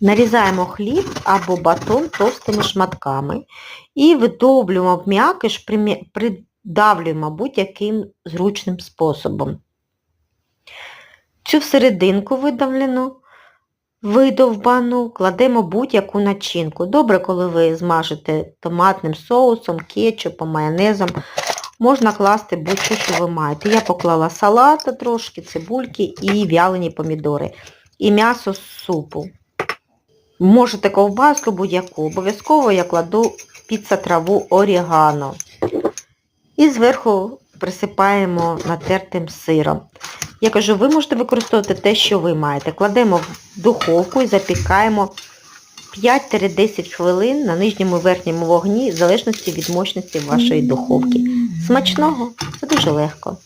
Нарізаємо хліб або батон товстими шматками і видовлюємо в м'якиш, придавлюємо будь-яким зручним способом. Цю всерединку видавлену, видовбану, кладемо будь-яку начинку. Добре, коли ви змажете томатним соусом, кетчупом, майонезом. Можна класти будь-що, що ви маєте. Я поклала салата трошки, цибульки і вялені помідори. І м'ясо з супу. Можете ковбаску будь-яку. Обов'язково я кладу піца траву орігано. І зверху присипаємо натертим сиром. Я кажу, ви можете використовувати те, що ви маєте. Кладемо в духовку і запікаємо 5-10 хвилин на нижньому і верхньому вогні, в залежності від мощності вашої духовки. Смачного, це дуже легко.